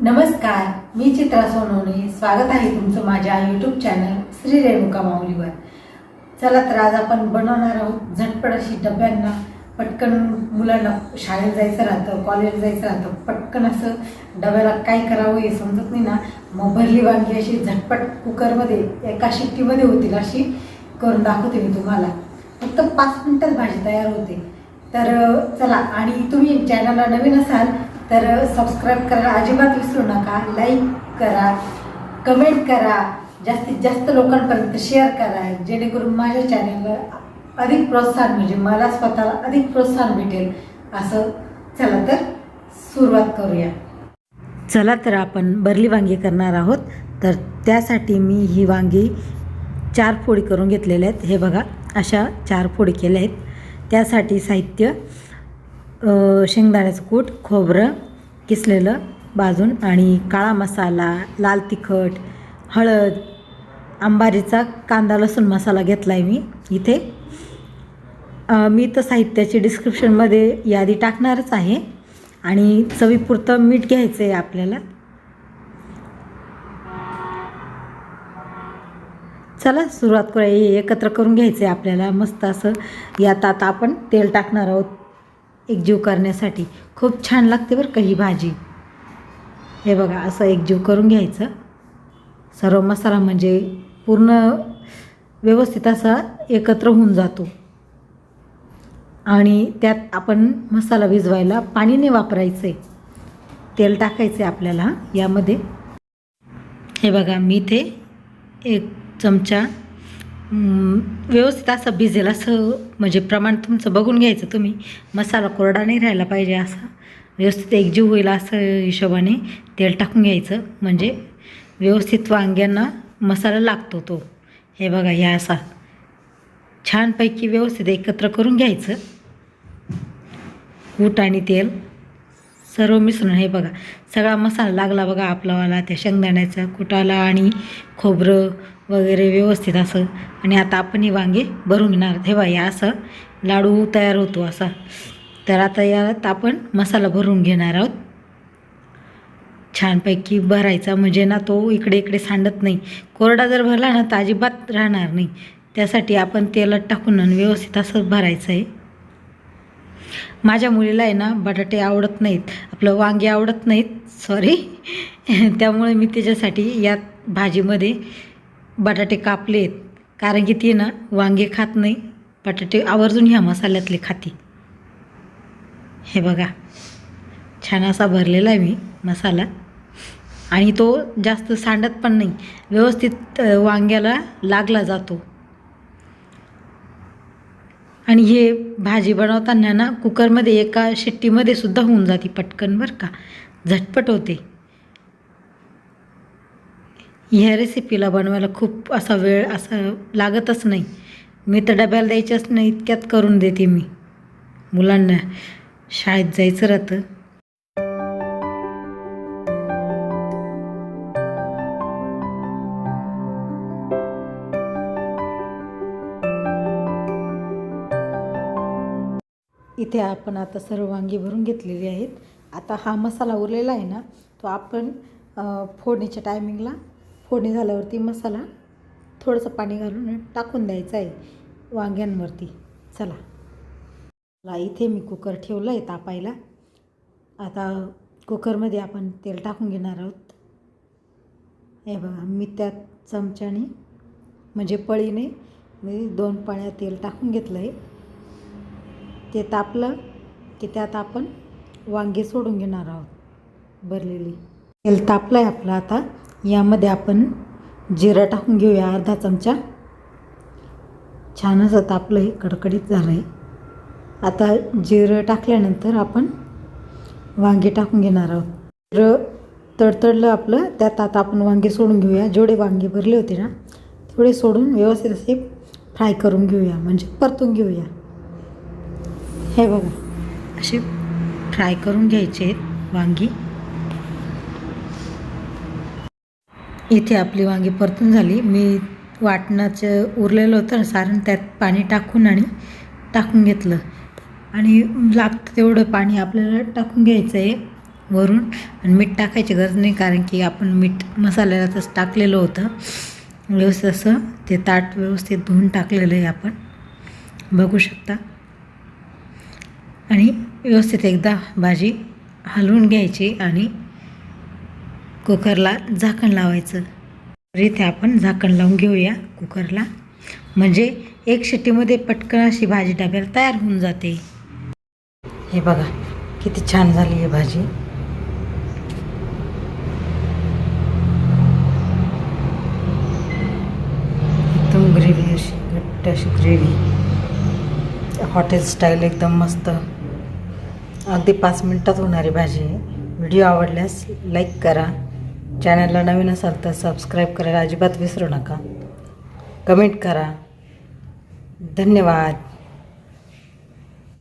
नमस्कार मी चित्रा सोनवणे. स्वागत आहे तुमचं माझ्या यूट्यूब चॅनल श्री रेणुका माऊलीवर. चला तर आज आपण बनवणार आहोत झटपट अशी डब्यांना पटकन मुलांना शाळेत जायचं राहतं कॉलेजला जायचं राहतं. पटकन असं डब्याला काय करावं हे समजत नाही ना. मग भरली वांगी अशी झटपट कुकरमध्ये एका शिट्टीमध्ये होतील अशी करून दाखवते मी तुम्हाला. फक्त पाच मिनटात भाजी तयार होते. तर चला आणि तुम्ही चॅनलला नवीन असाल तर सबस्क्राईब करायला अजिबात विसरू नका लाईक करा कमेंट करा जास्तीत जास्त लोकांपर्यंत शेअर करा जेणेकरून माझ्या चॅनलला अधिक प्रोत्साहन म्हणजे मला स्वतःला अधिक प्रोत्साहन भेटेल. असं चला तर सुरुवात करूया. चला तर आपण बरली वांगी करणार आहोत. तर त्यासाठी मी ही वांगी चार फोडी करून घेतलेल्या आहेत. हे बघा अशा चार फोडी केल्या आहेत. त्यासाठी साहित्य शेंगदाण्याचं कूट खोबरं किसलेलं भाजून आणि काळा मसाला लाल तिखट हळद अंबारीचा कांदा लसूण मसाला घेतला आहे मी इथे. मी तर साहित्याची डिस्क्रिप्शनमध्ये यादी टाकणारच आहे आणि चवीपुरतं मीठ घ्यायचं आहे आपल्याला. चला सुरुवात करूया. हे एकत्र करून घ्यायचं आहे आपल्याला. मस्त असं यात आता आपण तेल टाकणार आहोत. एकजीव करण्यासाठी खूप छान लागते बरं का ही भाजी. हे बघा असं एकजीव करून घ्यायचं. सर्व मसाला म्हणजे पूर्ण व्यवस्थित असा एकत्र होऊन जातो. आणि त्यात आपण मसाला भिजवायला पाणी नाही वापरायचं आहे तेल टाकायचं आहे आपल्याला यामध्ये. हे बघा मी इथे एक चमचा व्यवस्थित असं भिजेल असं म्हणजे प्रमाण तुमचं बघून घ्यायचं तुम्ही. मसाला कोरडा नाही राहायला पाहिजे असा. व्यवस्थित एकजीव होईल असं हिशोबाने तेल टाकून घ्यायचं. म्हणजे व्यवस्थित वांग्यांना मसाला लागतो तो. हे बघा ह्या असा. छानपैकी व्यवस्थित एकत्र करून घ्यायचं. कूट आणि तेल सर्व मिसळून हे बघा. सगळा मसाला लागला बघा आपलावाला त्या शेंगदाण्याचा कुटाला आणि खोबरं वगैरे व्यवस्थित असं. आणि आता आपण ही वांगे भरून घेणार हे बघा या असं. लाडू तयार होतो असा. तर आता यात आपण मसाला भरून घेणार आहोत. छानपैकी भरायचा. म्हणजे ना तो इकडे इकडे सांडत नाही. कोरडा जर भरला ना तर अजिबात राहणार नाही. त्यासाठी आपण तेलात टाकून आणि व्यवस्थित असं भरायचं आहे. माझ्या मुलीला आहे ना बटाटे आवडत नाहीत. आपलं वांगे आवडत नाहीत. सॉरी त्यामुळे मी त्याच्यासाठी यात भाजीमध्ये बटाटे कापले आहेत. कारण की ती ना वांगे खात नाही. बटाटे आवर्जून ह्या मसाल्यातले खाती. हे बघा. छान असा भरलेला आहे मी मसाला. आणि तो जास्त सांडत पण नाही. व्यवस्थित वांग्याला लागला जातो. आणि हे भाजी बनवताना ना कुकरमध्ये एका शिट्टीमध्ये सुद्धा होऊन जाते पटकन बरं का. झटपट होते. ह्या रेसिपीला बनवायला खूप असा वेळ असा लागतच नाही. मी तर डब्याला द्यायच्याच नाही इतक्यात करून देते मी. मुलांना शाळेत जायचं राहतं. इथे आपण आता सर्व वांगी भरून घेतलेली आहेत. आता हा मसाला उरलेला आहे ना तो आपण फोडणीच्या टायमिंगला फोडणी झाल्यावरती मसाला थोडंसं पाणी घालून टाकून द्यायचं आहे वांग्यांवरती. चला. चला इथे मी कुकर ठेवलं आहे तापायला. आता कुकरमध्ये आपण तेल टाकून घेणार आहोत. हे बघा मी त्यात चमच्याने म्हणजे पळीने मी दोन पळ्या तेल टाकून घेतलं आहे ते तापलं की त्यात आपण वांगे सोडून घेणार आहोत भरलेली. तेल तापलं आहे आपलं आता. यामध्ये आपण जिरं टाकून घेऊया अर्धा चमचा. छानच आता आपलं हे कडकडीत झालं आहे आता जिरं टाकल्यानंतर आपण वांगे टाकून घेणार आहोत. जिरं तडतडलं आपलं त्यात आता आपण वांगे सोडून घेऊया. जेवढे वांगे भरले होते ना तेवढे सोडून व्यवस्थित असे फ्राय करून घेऊया म्हणजे परतून घेऊया. हे बघा असे फ्राय करून घ्यायचे आहेत वांगी. इथे आपली वांगी परतून झाली. मी वाटणाचं उरलेलं होतं सारण त्यात पाणी टाकून आणि टाकून घेतलं. आणि लागतं तेवढं पाणी आपल्याला टाकून घ्यायचं आहे वरून. आणि मीठ टाकायची गरज नाही कारण की आपण मीठ मसाल्यालाच टाकलेलं होतं. व्यवस्थित असं ते ताट व्यवस्थित धुवून टाकलेलं आहे आपण. बघू शकता. आणि व्यवस्थित एकदा भाजी हलवून घ्यायची आणि कुकरला झाकण लावायचं. तर इथे आपण झाकण लावून घेऊया कुकरला. म्हणजे एक शिट्टीमध्ये पटकन अशी भाजी डब्याला तयार होऊन जाते. हे बघा किती छान झाली आहे भाजी. एकदम ग्रेव्ही अशी घट्ट अशी ग्रेव्ही हॉटेल स्टाईल एकदम मस्त. अगदी पाच मिनटात होणारी भाजी व्हिडिओ आवडल्यास लाईक करा. चॅनलला नवीन असाल तर सबस्क्राईब करायला अजिबात विसरू नका. कमेंट करा. धन्यवाद.